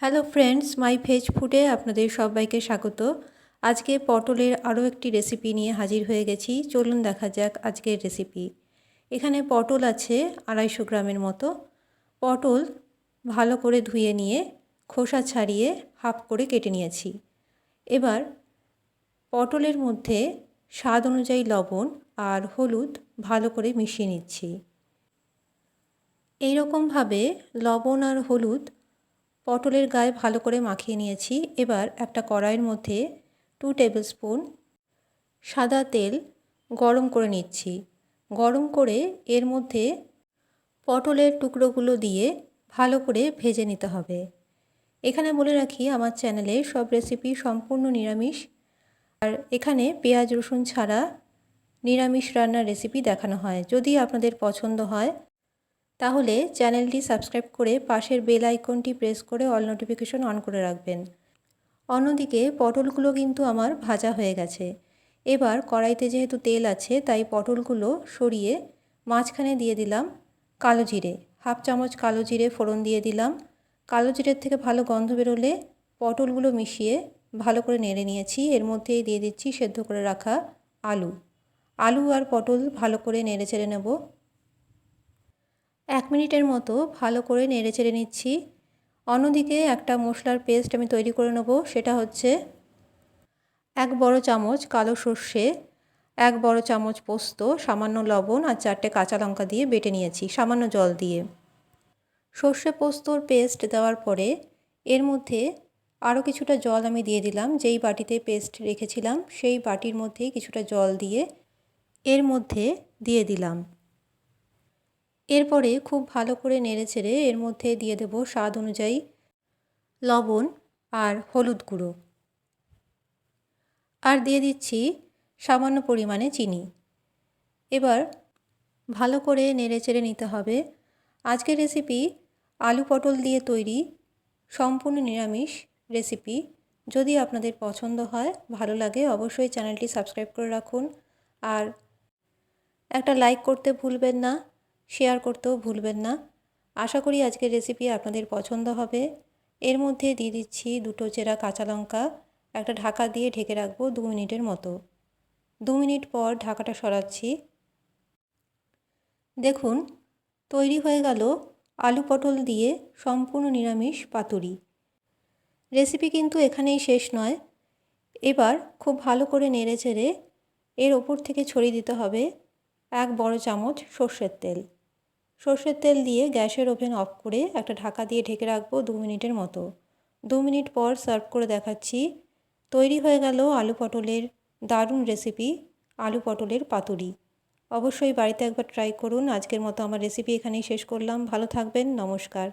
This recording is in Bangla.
হ্যালো ফ্রেন্ডস মাই ভেজ ফুডে আপনাদের সবাইকে স্বাগত। আজকে পটলের আরও একটি রেসিপি নিয়ে হাজির হয়ে গেছি। চলুন দেখা যাক আজকের রেসিপি এখানে পটল আছে আড়াইশো গ্রামের মতো। পটল ভালো করে ধুয়ে নিয়ে, খোসা ছাড়িয়ে হাফ করে কেটে নিয়েছি। এবার পটলের মধ্যে স্বাদ অনুযায়ী লবণ আর হলুদ ভালো করে মিশিয়ে নিচ্ছি। এইরকমভাবে লবণ আর হলুদ পটলের গায়ে ভালো করে মাখিয়ে নিয়েছি। এবার একটা কড়াইয়ের মধ্যে টু টেবিল স্পুন সাদা তেল গরম করে নিচ্ছি। গরম করে এর মধ্যে পটলের টুকরোগুলো দিয়ে ভালো করে ভেজে নিতে হবে। এখানে বলে রাখি, আমার চ্যানেলে সব রেসিপি সম্পূর্ণ নিরামিষ। আর এখানে পেঁয়াজ রসুন ছাড়া নিরামিষ রান্নার রেসিপি দেখানো হয়। যদি আপনাদের পছন্দ হয় তাহলে চ্যানেলটি সাবস্ক্রাইব করে পাশের বেল আইকনটি প্রেস করে অল নোটিফিকেশন অন করে রাখবেন। অন্যদিকে পটলগুলো কিন্তু আমার ভাজা হয়ে গেছে। এবার কড়াইতে যেহেতু তেল আছে, তাই পটলগুলো সরিয়ে মাঝখানে দিয়ে দিলাম কালো জিরে। হাফ চামচ কালো জিরে ফোড়ন দিয়ে দিলাম। কালো জিরের থেকে ভালো গন্ধ বেরোলে পটলগুলো মিশিয়ে ভালো করে নেড়ে নিয়েছি। এর মধ্যেই দিয়ে দিচ্ছি সেদ্ধ করে রাখা আলু। আলু আর পটল ভালো করে নেড়ে চেড়ে নেব। এক মিনিটের মতো ভালো করে নেড়ে চেড়ে নিচ্ছি। অন্যদিকে একটা মশলার পেস্ট আমি তৈরি করে নেব, সেটা হচ্ছে এক বড় চামচ কালো সর্ষে, এক বড় চামচ পোস্ত, সামান্য লবণ আর চারটে কাঁচা লঙ্কা দিয়ে বেটে নিয়েছি, সামান্য জল দিয়ে। সর্ষে পোস্তর পেস্ট দেওয়ার পরে এর মধ্যে আরও কিছুটা জল আমি দিয়ে দিলাম, যেই বাটিতে পেস্ট রেখেছিলাম, সেই বাটির মধ্যেই কিছুটা জল দিয়ে এর মধ্যে দিয়ে দিলাম। এরপরে খুব ভালো করে নেড়ে ছেড়ে এর মধ্যে দিয়ে দেব স্বাদ অনুযায়ী লবণ আর হলুদ গুঁড়ো। আর দিয়ে দিচ্ছি সামান্য পরিমাণে চিনি। এবার ভালো করে নেড়ে চেড়ে নিতে হবে। আজকের রেসিপি আলু পটল দিয়ে তৈরি সম্পূর্ণ নিরামিষ রেসিপি যদি আপনাদের পছন্দ হয়, ভালো লাগে, অবশ্যই চ্যানেলটি সাবস্ক্রাইব করে রাখুন। আর একটা লাইক করতে ভুলবেন না। শেয়ার করতেও ভুলবেন না। আশা করি আজকের রেসিপি আপনাদের পছন্দ হবে। এর মধ্যে দিয়ে দিচ্ছি দুটো চেরা কাঁচা লঙ্কা, একটা ঢাকা দিয়ে ঢেকে রাখব দু মিনিটের মতো। দু মিনিট পর ঢাকাটা সরাচ্ছি। দেখুন, তৈরি হয়ে গেল আলু পটল দিয়ে সম্পূর্ণ নিরামিষ পাতুরি। রেসিপি কিন্তু এখানেই শেষ নয়। এবার খুব ভালো করে নেড়ে চেড়ে এর ওপর থেকে ছড়িয়ে দিতে হবে এক বড় চামচ সর্ষের তেল। সর্ষের তেল দিয়ে গ্যাসের ওভেন অফ করে একটা ঢাকা দিয়ে ঢেকে রাখব দু মিনিটের মতো। দু মিনিট পর সার্ভ করে দেখাচ্ছি। তৈরি হয়ে গেল আলু পটলের দারুণ রেসিপি আলু পটলের পাতুরি। অবশ্যই বাড়িতে একবার ট্রাই করুন। আজকের মতো আমার রেসিপি এখানেই শেষ করলাম। ভালো থাকবেন। নমস্কার।